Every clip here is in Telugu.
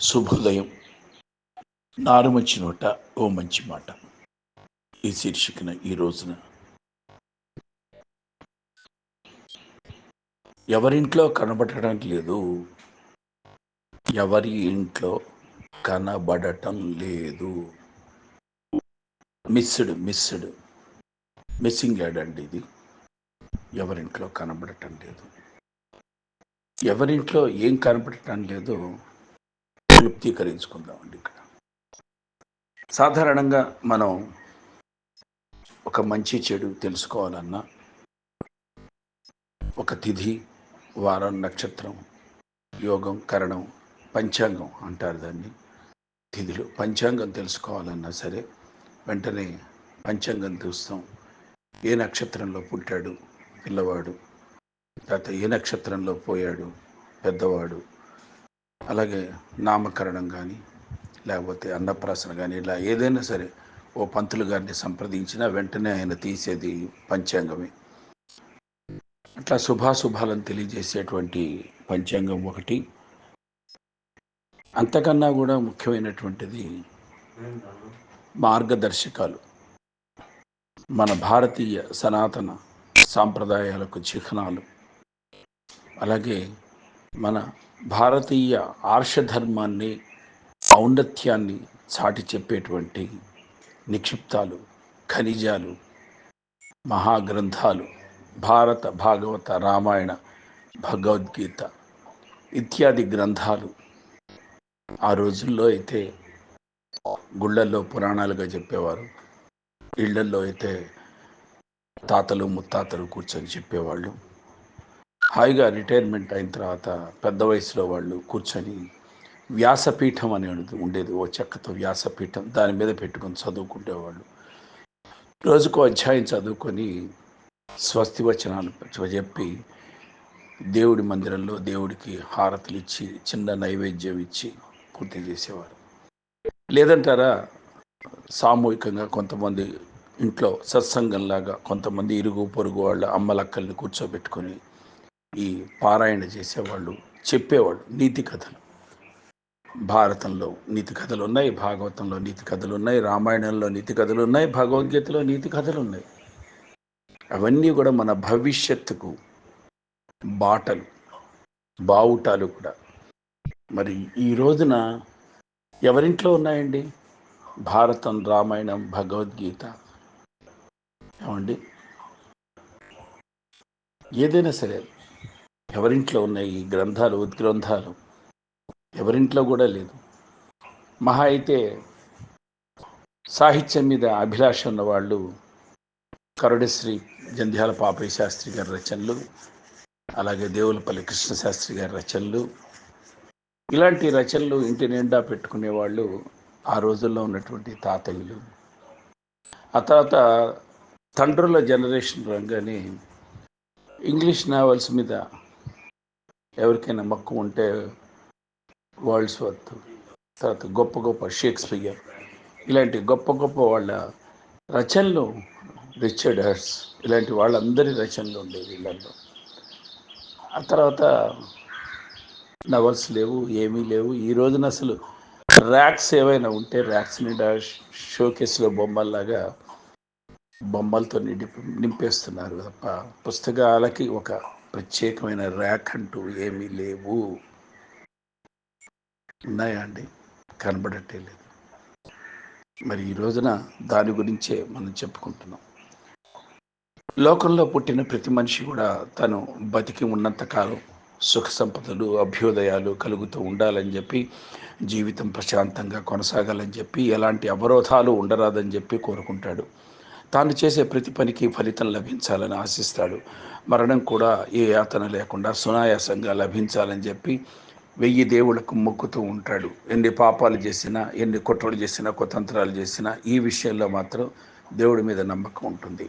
శుభోదయం. నారుమచ్చి నోట ఓ మంచి మాట. ఈ శీర్షికన ఈ రోజున. ఎవరింట్లో కనబడటం లేదు ఎవరి ఇంట్లో కనబడటం లేదు. మిస్డ్ మిస్డ్ మిస్సింగ్ యాడ్ అండి ఇది. ఎవరింట్లో కనబడటం లేదు. ఎవరింట్లో ఏం కనబడటం లేదో క్లుప్తీకరించుకుందామండి ఇక్కడ. సాధారణంగా మనం ఒక మంచి చెడు తెలుసుకోవాలన్నా ఒక తిథి వారం నక్షత్రం యోగం కరణం పంచాంగం అంటారు దాన్ని. తిథులు పంచాంగం తెలుసుకోవాలన్నా సరే వెంటనే పంచాంగం చూస్తాం. ఏ నక్షత్రంలో పుట్టాడు? పిల్లవాడు. తర్వాత ఏ నక్షత్రంలో పోయాడు? పెద్దవాడు. అలాగే నామకరణం కానీ లేకపోతే అన్నప్రాసన కానీ ఇలా ఏదైనా సరే ఓ పంతులు గారిని సంప్రదించినా వెంటనే ఆయన తీసేది పంచాంగమే. అట్లా శుభాశుభాలను తెలియజేసేటువంటి పంచాంగం ఒకటి. అంతకన్నా కూడా ముఖ్యమైనటువంటిది మార్గదర్శకాలు. మన భారతీయ సనాతన సాంప్రదాయాలకు చిహ్నాలు. అలాగే మన భారతీయ ఆర్షధర్మాన్ని ఔన్నత్యాన్ని చాటి చెప్పేటువంటి నిక్షిప్తాలు ఖనిజాలు మహాగ్రంథాలు భారత భాగవత రామాయణ భగవద్గీత ఇత్యాది గ్రంథాలు. ఆ రోజుల్లో అయితే గుళ్ళల్లో పురాణాలుగా చెప్పేవారు. ఇళ్ళల్లో అయితే తాతలు ముత్తాతలు కూర్చొని చెప్పేవాళ్ళు. హాయిగా రిటైర్మెంట్ అయిన తర్వాత పెద్ద వయసులో వాళ్ళు కూర్చొని వ్యాసపీఠం అనేది ఉండేది. ఓ చెక్కతో వ్యాసపీఠం దాని మీద పెట్టుకొని చదువుకునేవాళ్ళు రోజుకో అధ్యాయం చదువుకొని స్వస్తి వచనాలు చెప్పి దేవుడి మందిరంలో దేవుడికి హారతులు ఇచ్చి చిన్న నైవేద్యం ఇచ్చి పూర్తి చేసేవారు. లేదంటారా సామూహికంగా కొంతమంది ఇంట్లో సత్సంగంలాగా కొంతమంది ఇరుగు పొరుగు వాళ్ళ అమ్మలక్కల్ని కూర్చోబెట్టుకొని ఈ పారాయణ చేసేవాళ్ళు చెప్పేవాళ్ళు నీతి కథలు. భారతంలో నీతి కథలు ఉన్నాయి భాగవతంలో నీతి కథలు ఉన్నాయి రామాయణంలో నీతి కథలు ఉన్నాయి భగవద్గీతలో నీతి కథలు ఉన్నాయి. అవన్నీ కూడా మన భవిష్యత్తుకు బాటలు బావుటాలు కూడా. మరి ఈ రోజున ఎవరింట్లో ఉన్నాయండి? భారతం రామాయణం భగవద్గీత. ఏమండి? ఏదైనా సరే ఎవరింట్లో ఉన్నాయి ఈ గ్రంథాలు ఉద్గ్రంథాలు? ఎవరింట్లో కూడా లేదు. మహా అయితే సాహిత్యం మీద అభిలాష ఉన్న వాళ్ళు కరుడశ్రీ జంధ్యాల పాపయ్య శాస్త్రి గారి రచనలు అలాగే దేవులపల్లి కృష్ణశాస్త్రి గారి రచనలు ఇలాంటి రచనలు ఇంటి నిండా పెట్టుకునే వాళ్ళు ఆ రోజుల్లో ఉన్నటువంటి తాతయ్యలు. ఆ తర్వాత తండ్రుల జనరేషన్ రంగానే ఇంగ్లీష్ నావెల్స్ మీద ఎవరికైనా మక్కువ ఉంటే వరల్డ్స్ వర్త్ తర్వాత గొప్ప గొప్ప షేక్స్పియర్. ఇలాంటి గొప్ప గొప్ప వాళ్ళ రచనలు రిచర్డ్ హర్స్ ఇలాంటి వాళ్ళందరి రచనలు ఉండేవి వీళ్ళల్లో. ఆ తర్వాత నవల్స్ లేవు ఏమీ లేవు. ఈ రోజున అసలు ర్యాక్స్ ఏవైనా ఉంటే ర్యాక్స్ నిండా షోకేస్లో బొమ్మల్లాగా బొమ్మలతో నింపి నింపేస్తున్నారు తప్ప పుస్తకాలకి ఒక ప్రత్యేకమైన ర్యాక్ అంటూ ఏమీ లేవు. ఉన్నాయా అండి? కనబడటే లేదు. మరి ఈ రోజున దాని గురించే మనం చెప్పుకుంటున్నాం. లోకంలో పుట్టిన ప్రతి మనిషి కూడా తను బతికి ఉన్నంతకాలం సుఖ సంపదలు అభ్యుదయాలు కలుగుతూ ఉండాలని చెప్పి జీవితం ప్రశాంతంగా కొనసాగాలని చెప్పి ఎలాంటి అవరోధాలు ఉండరాదని చెప్పి కోరుకుంటాడు. తాను చేసే ప్రతి పనికి ఫలితం లభించాలని ఆశిస్తాడు. మరణం కూడా ఏ యాతన లేకుండా సునాయాసంగా లభించాలని చెప్పి వెయ్యి దేవుళ్ళకు మొక్కుతూ ఉంటాడు. ఎన్ని పాపాలు చేసినా ఎన్ని కుట్రలు చేసినా కుతంత్రాలు చేసినా ఈ విషయంలో మాత్రం దేవుడి మీద నమ్మకం ఉంటుంది.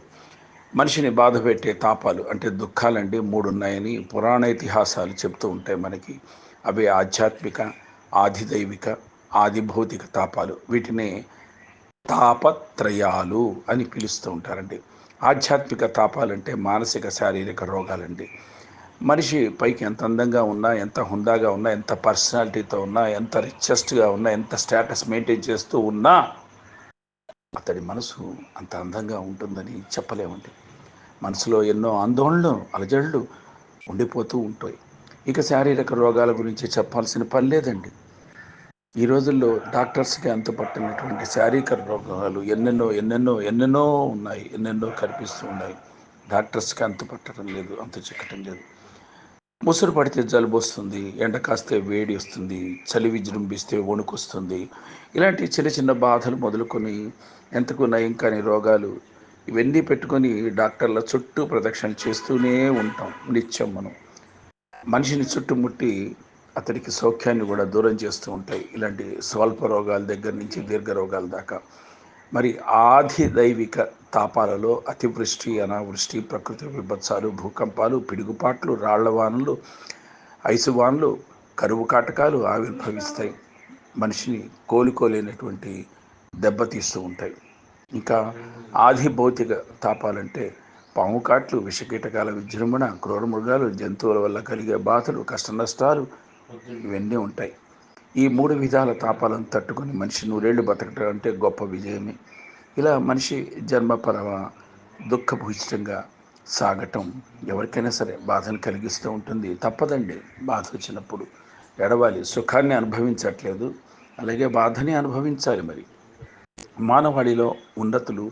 మనిషిని బాధ పెట్టే తాపాలు అంటే దుఃఖాలండి మూడు ఉన్నాయని పురాణ ఇతిహాసాలు చెప్తూ ఉంటాయి మనకి. అవి ఆధ్యాత్మిక ఆదిదైవిక ఆదిభౌతిక తాపాలు. వీటిని తాపత్రయాలు అని పిలుస్తూ ఉంటారండి. ఆధ్యాత్మిక తాపాలంటే మానసిక శారీరక రోగాలండి. మనిషి పైకి ఎంత అందంగా ఉన్నా ఎంత హుందాగా ఉన్నా ఎంత పర్సనాలిటీతో ఉన్నా ఎంత రిచెస్ట్గా ఉన్నా ఎంత స్టేటస్ మెయింటైన్ చేస్తూ ఉన్నా అతడి మనసు అంత అందంగా ఉంటుందని చెప్పలేమండి. మనసులో ఎన్నో ఆందోళనలు అలజడులు ఉండిపోతూ ఉంటాయి. ఇక శారీరక రోగాల గురించి చెప్పాల్సిన పని లేదండి. ఈ రోజుల్లో డాక్టర్స్కి అంతుపట్టినటువంటి శారీరక రోగాలు ఎన్నెన్నో ఎన్నెన్నో ఎన్నెన్నో ఉన్నాయి ఎన్నెన్నో కనిపిస్తూ ఉన్నాయి. డాక్టర్స్కి అంతు పట్టడం లేదు అంత చిక్కటం లేదు. ముసురు పడితే జలుబు వస్తుంది ఎండ కాస్తే వేడి వస్తుంది చలి విజృంభిస్తే వణుకు వస్తుంది. ఇలాంటి చిన్న చిన్న బాధలు మొదలుకొని ఎంతకు నయం కాని రోగాలు ఇవన్నీ పెట్టుకొని డాక్టర్ల చుట్టూ ప్రదక్షిణ చేస్తూనే ఉంటాం నిత్యం మనం. మనిషిని చుట్టుముట్టి అతడికి సౌఖ్యాన్ని కూడా దూరం చేస్తూ ఉంటాయి. ఇలాంటి స్వల్ప రోగాల దగ్గర నుంచి దీర్ఘ రోగాల దాకా. మరి ఆది దైవిక తాపాలలో అతివృష్టి అనావృష్టి ప్రకృతి విభత్సాలు భూకంపాలు పిడుగుపాట్లు రాళ్ళవానలు ఐసువాన్లు కరువు కాటకాలు ఆవిర్భవిస్తాయి. మనిషిని కోలుకోలేనటువంటి దెబ్బతీస్తూ ఉంటాయి. ఇంకా ఆది భౌతిక తాపాలంటే పాము కాట్లు విషకీటకాల విజృంభణ క్రూర మృగాలు జంతువుల వల్ల కలిగే బాధలు కష్ట నష్టాలు ఇవన్నీ ఉంటాయి. ఈ మూడు విధాల తాపాలను తట్టుకొని మనిషి నూరేళ్ళు బతకటం అంటే గొప్ప విజయమే. ఇలా మనిషి జన్మపరమ దుఃఖభూషితంగా సాగటం ఎవరికైనా సరే బాధను కలిగిస్తూ ఉంటుంది. తప్పదండి బాధ వచ్చినప్పుడు. ఎడవాలి సుఖాన్ని అనుభవించట్లేదు. అలాగే బాధని అనుభవించాలి మరి. మానవాళిలో ఉన్నతులు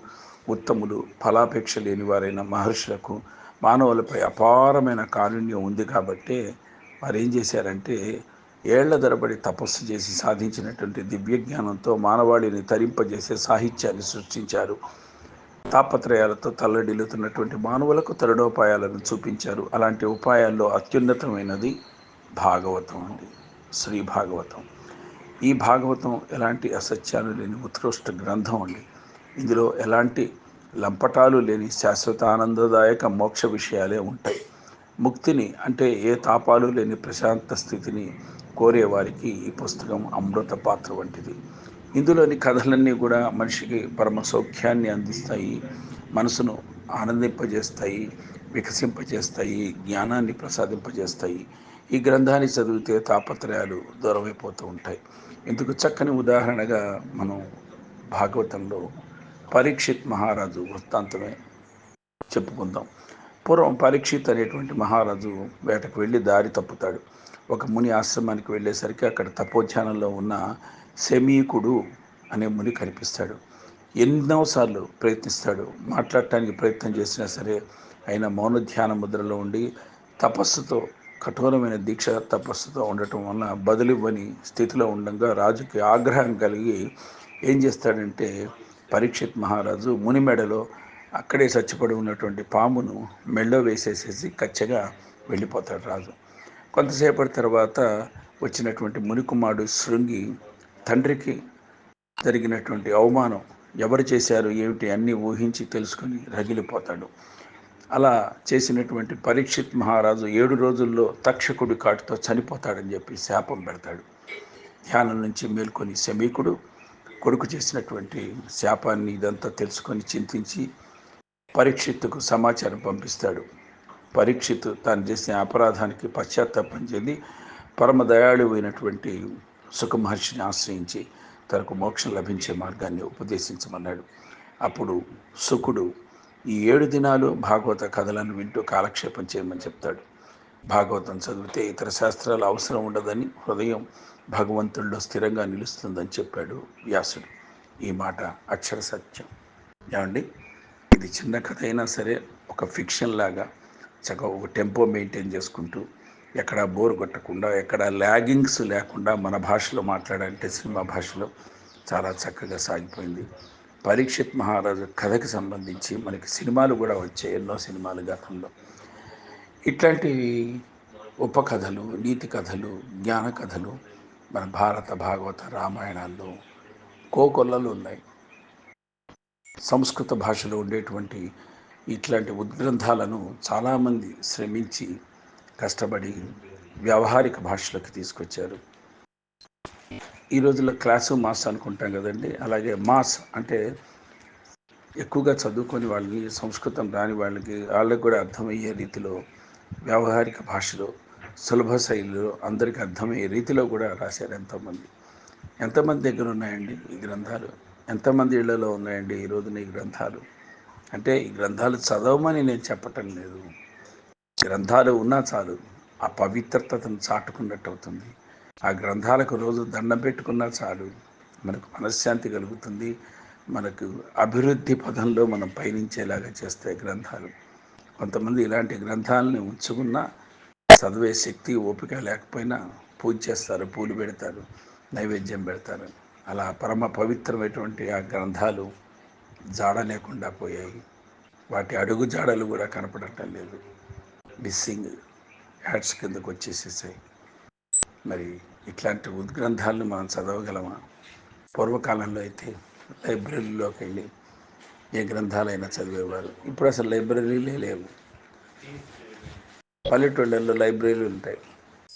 ఉత్తములు ఫలాపేక్ష లేని వారైన మహర్షులకు మానవులపై అపారమైన కారుణ్యం ఉంది కాబట్టే వారు ఏం చేశారంటే ఏళ్ళ ధరబడి తపస్సు చేసి సాధించినటువంటి దివ్యజ్ఞానంతో మానవాళిని తరింపజేసే సాహిత్యాన్ని సృష్టించారు. తాపత్రయాలతో తల్లడిల్లుతున్నటువంటి మానవులకు తరుణోపాయాలను చూపించారు. అలాంటి ఉపాయాల్లో అత్యున్నతమైనది భాగవతం అండి. శ్రీ భాగవతం. ఈ భాగవతం ఎలాంటి అసత్యాలు లేని ఉత్కృష్ట గ్రంథం అండి. ఇందులో ఎలాంటి లంపటాలు లేని శాశ్వత ఆనందదాయక మోక్ష విషయాలే ఉంటాయి. ముక్తిని అంటే ఏ తాపాలు లేని ప్రశాంత స్థితిని కోరేవారికి ఈ పుస్తకం అమృత పాత్ర వంటిది. ఇందులోని కథలన్నీ కూడా మనిషికి పరమ సౌఖ్యాన్ని అందిస్తాయి మనసును ఆనందింపజేస్తాయి వికసింపజేస్తాయి జ్ఞానాన్ని ప్రసాదింపజేస్తాయి. ఈ గ్రంథాన్ని చదివితే తాపత్రయాలు దూరమైపోతూ ఉంటాయి. ఇందుకు చక్కని ఉదాహరణగా మనం భాగవతంలో పరీక్షిత్ మహారాజు వృత్తాంతమే చెప్పుకుందాం. పూర్వం పరీక్షిత్ అనేటువంటి మహారాజు వేటకు వెళ్ళి దారి తప్పుతాడు. ఒక ముని ఆశ్రమానికి వెళ్ళేసరికి అక్కడ తపోధ్యానంలో ఉన్న శమీకుడు అనే ముని కనిపిస్తాడు. ఎన్నోసార్లు ప్రయత్నిస్తాడు. మాట్లాడటానికి ప్రయత్నం చేసినా సరే ఆయన మౌనధ్యాన ముద్రలో ఉండి తపస్సుతో కఠోరమైన దీక్ష తపస్సుతో ఉండటం వలన బదులివ్వని స్థితిలో ఉండగా రాజుకి ఆగ్రహం కలిగి ఏం చేస్తాడంటే పరీక్షిత్ మహారాజు ముని మెడలో అక్కడే చచ్చిపడి ఉన్నటువంటి పామును మెళ్ళో వేసేసేసి కచ్చగా వెళ్ళిపోతాడు రాజు. కొంతసేపటి తర్వాత వచ్చినటువంటి మునికుమారుడు శృంగి తండ్రికి జరిగినటువంటి అవమానం ఎవరు చేశారు ఏమిటి అన్నీ ఊహించి తెలుసుకొని రగిలిపోతాడు. అలా చేసినటువంటి పరీక్షిత్ మహారాజు ఏడు రోజుల్లో తక్షకుడి కాటుతో చనిపోతాడని చెప్పి శాపం పెడతాడు. ధ్యానం నుంచి మేల్కొని శమీకుడు కొడుకు చేసినటువంటి శాపాన్ని ఇదంతా తెలుసుకొని చింతించి పరీక్షిత్తుకు సమాచారం పంపిస్తాడు. పరీక్షిత్ తాను చేసిన అపరాధానికి పశ్చాత్తాపం చెంది పరమ దయాళువైనటువంటి సుఖమహర్షిని ఆశ్రయించి తనకు మోక్షం లభించే మార్గాన్ని ఉపదేశించమన్నాడు. అప్పుడు సుఖుడు ఈ ఏడు దినాలు భాగవత కథలను వింటూ కాలక్షేపం చేయమని చెప్తాడు. భాగవతం చదివితే ఇతర శాస్త్రాలు అవసరం ఉండదని హృదయం భగవంతుల్లో స్థిరంగా నిలుస్తుందని చెప్పాడు వ్యాసుడు. ఈ మాట అక్షర సత్యం. ఏమండి? ఇది చిన్న కథ అయినా సరే ఒక ఫిక్షన్ లాగా చక్కగా ఒక టెంపో మెయింటైన్ చేసుకుంటూ ఎక్కడ బోర్ కొట్టకుండా ఎక్కడ ల్యాగింగ్స్ లేకుండా మన భాషలో మాట్లాడాలంటే సినిమా భాషలో చాలా చక్కగా సాగిపోయింది. పరీక్షిత్ మహారాజు కథకి సంబంధించి మనకి సినిమాలు కూడా వచ్చాయి ఎన్నో సినిమాలు గతంలో. ఇట్లాంటివి ఉపకథలు నీతి కథలు జ్ఞాన కథలు మన భారత భాగవత రామాయణాల్లో కోకొల్లలు ఉన్నాయి. సంస్కృత భాషలో ఉండేటువంటి ఇట్లాంటి ఉద్గ్రంథాలను చాలామంది శ్రమించి కష్టపడి వ్యావహారిక భాషలోకి తీసుకొచ్చారు. ఈ రోజుల్లో క్లాసు మాస్ అనుకుంటాం కదండి. అలాగే మాస్ అంటే ఎక్కువగా చదువుకొని వాళ్ళని సంస్కృతం రాని వాళ్ళకి వాళ్ళకి కూడా అర్థమయ్యే రీతిలో వ్యవహారిక భాషలో సులభ శైలిలో అందరికీ అర్థమయ్యే రీతిలో కూడా రాశారు ఎంతోమంది. ఎంతమంది దగ్గర ఉన్నాయండి ఈ గ్రంథాలు? ఎంతమంది ఇళ్ళలో ఉన్నాయండి ఈ రోజున ఈ గ్రంథాలు? అంటే ఈ గ్రంథాలు చదవమని నేను చెప్పటం లేదు. గ్రంథాలు ఉన్నా చాలు ఆ పవిత్రతను చాటుకున్నట్టు అవుతుంది ఆ గ్రంథాలకు రోజు దండం పెట్టుకున్నా చాలు మనకు మనశ్శాంతి కలుగుతుంది. మనకు అభివృద్ధి పదంలో మనం పయనించేలాగా చేస్తాయి గ్రంథాలు. కొంతమంది ఇలాంటి గ్రంథాలను ఉంచుకున్నా చదివే శక్తి ఓపిక లేకపోయినా పూజ చేస్తారు పూలు పెడతారు నైవేద్యం పెడతారు. అలా పరమ పవిత్రమైనటువంటి ఆ గ్రంథాలు జాడ లేకుండా పోయాయి. వాటి అడుగు జాడలు కూడా కనపడటం లేదు. మిస్సింగ్ యాడ్స్ కిందకు వచ్చేసేసాయి. మరి ఇట్లాంటి ఉద్గ్రంథాలను మనం చదవగలమా? పూర్వకాలంలో అయితే లైబ్రరీలోకి వెళ్ళి ఏ గ్రంథాలైనా చదివేవారు. ఇప్పుడు అసలు లైబ్రరీలే లేవు. పల్లెటూళ్ళల్లో లైబ్రరీలు ఉంటాయి.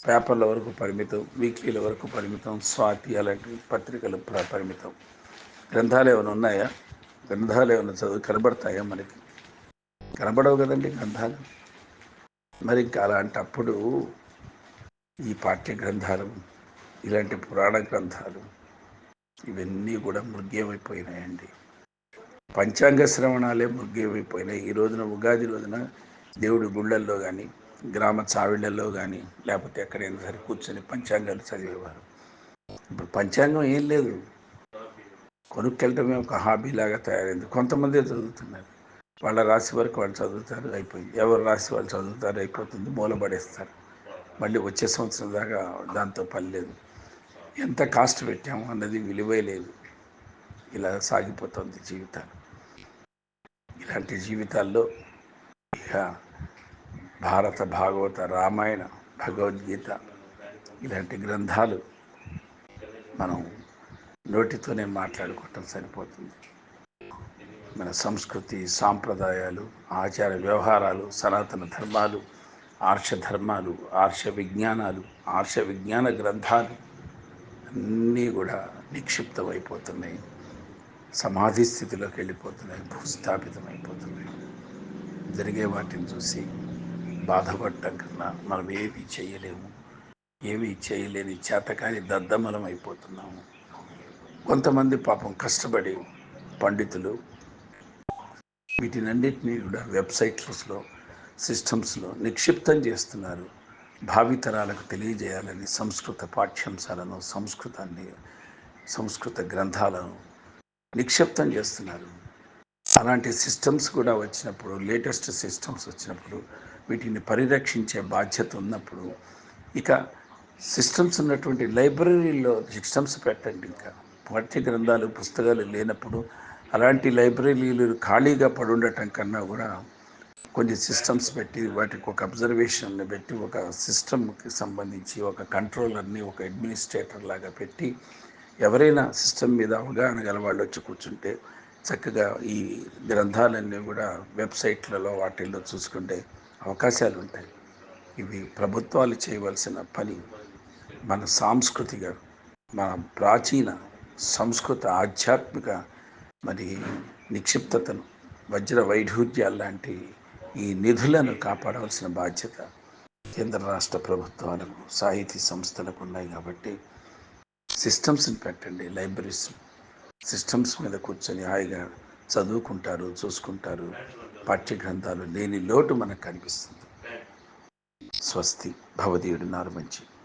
పేపర్ల వరకు పరిమితం వీక్లీల వరకు పరిమితం స్వాతి అలాంటి పత్రికలు పరిమితం. గ్రంథాలు ఏమైనా ఉన్నాయా? గ్రంథాలు ఏమైనా చదువు కనబడతాయా మనకి? కనబడవు కదండి గ్రంథాలు. మరి ఇంకా అలాంటప్పుడు ఈ పాఠ్య గ్రంథాలు ఇలాంటి పురాణ గ్రంథాలు ఇవన్నీ కూడా మృగ్యమైపోయినాయండి. పంచాంగ శ్రవణాలే మృగ్యమైపోయినాయి. ఈ రోజున ఉగాది రోజున దేవుడి గుళ్ళల్లో కానీ గ్రామ చావిళ్ళల్లో కానీ లేకపోతే ఎక్కడైనా సరే కూర్చొని పంచాంగాలు చదివేవారు. ఇప్పుడు పంచాంగం ఏం లేదు. కొనుక్కెళ్ళటమే ఒక హాబీ లాగా తయారైంది. కొంతమంది చదువుతున్నారు. వాళ్ళ రాశి వరకు వాళ్ళు చదువుతారు అయిపోయింది. ఎవరు రాసి వాళ్ళు చదువుతారు అయిపోతుంది మూలబడేస్తారు. మళ్ళీ వచ్చే సంవత్సరం దాకా దాంతో పని లేదు. ఎంత కాస్ట్ పెట్టాము అన్నది విలువే లేదు. ఇలా సాగిపోతుంది జీవితాలు. ఇలాంటి జీవితాల్లో ఇక భారత భాగవత రామాయణ భగవద్గీత ఇలాంటి గ్రంథాలు మనం నోటితోనే మాట్లాడుకోవటం సరిపోతుంది. మన సంస్కృతి సాంప్రదాయాలు ఆచార వ్యవహారాలు సనాతన ధర్మాలు ఆర్ష ధర్మాలు ఆర్ష విజ్ఞానాలు ఆర్ష విజ్ఞాన గ్రంథాలు అన్నీ కూడా నిక్షిప్తమైపోతున్నాయి. సమాధి స్థితిలోకి వెళ్ళిపోతున్నాయి భూస్థాపితమైపోతున్నాయి. జరిగే వాటిని చూసి బాధపడటం కన్నా మనం ఏమీ చేయలేము. ఏమీ చేయలేని చేతకాని దద్దమలం అయిపోతున్నాము. కొంతమంది పాపం కష్టపడి పండితులు వీటినన్నింటినీ కూడా వెబ్సైట్స్లో సిస్టమ్స్లో నిక్షిప్తం చేస్తున్నారు. భావితరాలకు తెలియజేయాలని సంస్కృత పాఠ్యాంశాలను సంస్కృతాన్ని సంస్కృత గ్రంథాలను నిక్షిప్తం చేస్తున్నారు. అలాంటి సిస్టమ్స్ కూడా వచ్చినప్పుడు లేటెస్ట్ సిస్టమ్స్ వచ్చినప్పుడు వీటిని పరిరక్షించే బాధ్యత ఉన్నప్పుడు ఇక సిస్టమ్స్ ఉన్నటువంటి లైబ్రరీలో సిస్టమ్స్ పెట్టండి ఇంకా. పాఠ్య గ్రంథాలు పుస్తకాలు లేనప్పుడు అలాంటి లైబ్రరీలు ఖాళీగా పడుండటం కన్నా కూడా కొన్ని సిస్టమ్స్ పెట్టి వాటికి ఒక అబ్జర్వేషన్ని పెట్టి ఒక సిస్టమ్కి సంబంధించి ఒక కంట్రోలర్ని ఒక అడ్మినిస్ట్రేటర్ లాగా పెట్టి ఎవరైనా సిస్టమ్ మీద అవగాహన గల వాళ్ళు వచ్చి కూర్చుంటే చక్కగా ఈ గ్రంథాలన్నీ కూడా వెబ్సైట్లలో వాటిల్లో చూసుకుంటే అవకాశాలు ఉంటాయి ఇవి ప్రభుత్వాలు చేయవలసిన పని మన సాంస్కృతిక మన ప్రాచీన సంస్కృత ఆధ్యాత్మిక మరి నిక్షిప్తతను వజ్ర వైఢూర్యాలు లాంటి ఈ నిధులను కాపాడవలసిన బాధ్యత కేంద్ర రాష్ట్ర ప్రభుత్వాలకు సాహితీ సంస్థలకు ఉన్నాయి కాబట్టి సిస్టమ్స్ని పెట్టండి లైబ్రరీస్ సిస్టమ్స్ మీద కూర్చొని హాయిగా చదువుకుంటారు చూసుకుంటారు. పాఠ్య గ్రంథాలు లేని లోటు మనకు కనిపిస్తుంది. స్వస్తి. భవదీయుడు నారు మంచి.